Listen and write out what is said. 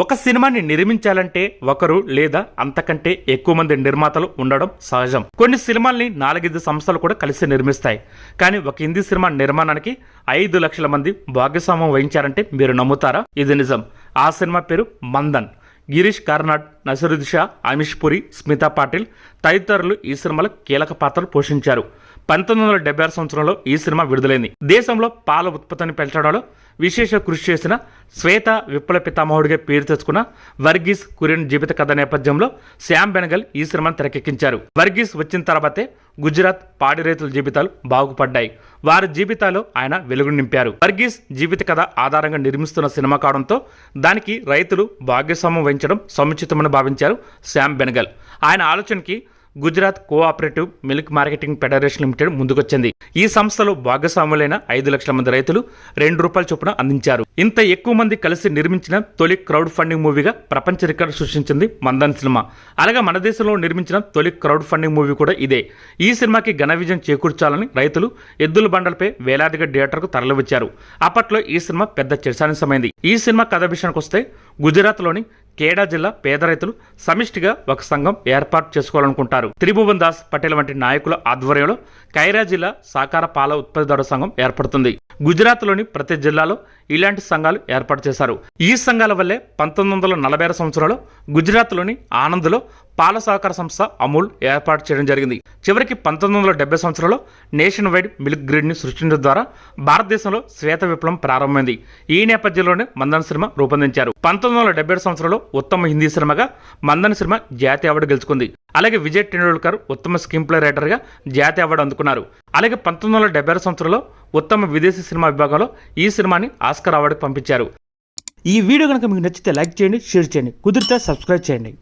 ఒక సినిమాని నిర్మించాలంటే ఒకరు లేదా అంతకంటే ఎక్కువ మంది నిర్మాతలు ఉండడం సహజం. కొన్ని సినిమాల్ని నాలుగైదు సంస్థలు కూడా కలిసి నిర్మిస్తాయి. కానీ ఒక హిందీ సినిమా నిర్మాణానికి ఐదు లక్షల మంది భాగస్వామ్యం వహించారంటే మీరు నమ్ముతారా? ఇది నిజం. ఆ సినిమా పేరు మందన్. గిరీష్ కర్నాడ్ నసరుద్ షా అమిష్ పురి స్మితా పాటిల్ తదితరులు ఈ సినిమాలో కీలక పాత్రలు పోషించారు. పంతొమ్మిది వందల డెబ్బై ఆరు సంవత్సరంలో ఈ సినిమా విడుదలైంది. దేశంలో పాల ఉత్పత్తిని పెంచడంలో విశేష కృషి చేసిన శ్వేత విప్లవ పితామహుడిగా పేరు తెచ్చుకున్న వర్గీస్ కురియన్ జీవిత కథ నేపథ్యంలో శ్యామ్ బెనగల్ ఈ సినిమాను తెరకెక్కించారు. వర్గీస్ వచ్చిన తర్వాతే గుజరాత్ పాడి రైతుల జీవితాలు బాగుపడ్డాయి. వారి జీవితాలు ఆయన వెలుగు నింపారు. వర్గీస్ జీవిత కథ ఆధారంగా నిర్మిస్తున్న సినిమా కావడంతో దానికి రైతులు భాగస్వామ్యం వహించడం సముచితమని భావించారు శ్యామ్ బెనగల్. ఆయన ఆలోచనకి Gujarat cooperative milk marketing federation limited ముందుకొచ్చింది. ఈ సంస్థలో భాగస్వాములైన ఐదు లక్షల మంది రైతులు రెండు రూపాయల చొప్పున అందించారు. ఇంత ఎక్కువ మంది కలిసి నిర్మించిన తొలి క్రౌడ్ ఫండింగ్ మూవీగా ప్రపంచ రికార్డు సృష్టించింది మందన్ సినిమా. అలాగే మన దేశంలో నిర్మించిన తొలి క్రౌడ్ ఫండింగ్ మూవీ కూడా ఇదే. ఈ సినిమాకి ఘన విజయం చేకూర్చాలని రైతులు ఎద్దుల బండలపై వేలాదిగా థియేటర్కు తరలివచ్చారు. అప్పట్లో ఈ సినిమా పెద్ద చర్చాంశమైంది ఈ సినిమా కథ విషయానికి వస్తే గుజరాత్లోని కేడా జిల్లా పేద రైతులు సమిష్టిగా ఒక సంఘం ఏర్పాటు చేసుకోవాలనుకుంటారు. త్రిభువన్ దాస్ పటేల్ వంటి నాయకుల ఆధ్వర్యంలో కైరా జిల్లా సాకార పాల ఉత్పత్తిదారు సంఘం ఏర్పడుతుంది. గుజరాత్లోని ప్రతి జిల్లాలో ఇలాంటి సంఘాలు ఏర్పాటు చేశారు. ఈ సంఘాల వల్లే పంతొమ్మిది వందల నలభై ఆరు సంవత్సరంలో గుజరాత్లోని ఆనంద్లో పాల సహకార సంస్థ అమూల్ ఏర్పాటు చేయడం జరిగింది. చివరికి పంతొమ్మిది వందల డెబ్బై సంవత్సరంలో నేషన్ వైడ్ మిల్క్ గ్రిడ్ని సృష్టించడం ద్వారా భారతదేశంలో శ్వేత విప్లవం ప్రారంభమైంది. ఈ నేపథ్యంలోనే మందన సినిమా రూపొందించారు. పంతొమ్మిది వందల డెబ్బై సంవత్సరంలో ఉత్తమ హిందీ సినిమాగా మందన సినిమా జాతీయ అవార్డు గెలుచుకుంది. అలాగే విజయ్ టెండూల్కర్ ఉత్తమ స్క్రీన్ ప్లే రైటర్గా జాతీయ అవార్డు అందుకున్నారు. అలాగే పంతొమ్మిది వందల డెబ్బై సంవత్సరంలో ఉత్తమ విదేశీ సినిమా విభాగంలో ఈ సినిమాని ఆస్కర్ అవార్డుకు పంపించారు. ఈ వీడియో కనుక మీకు నచ్చితే లైక్ చేయండి షేర్ చేయండి. కుదిరితే సబ్స్క్రైబ్ చేయండి.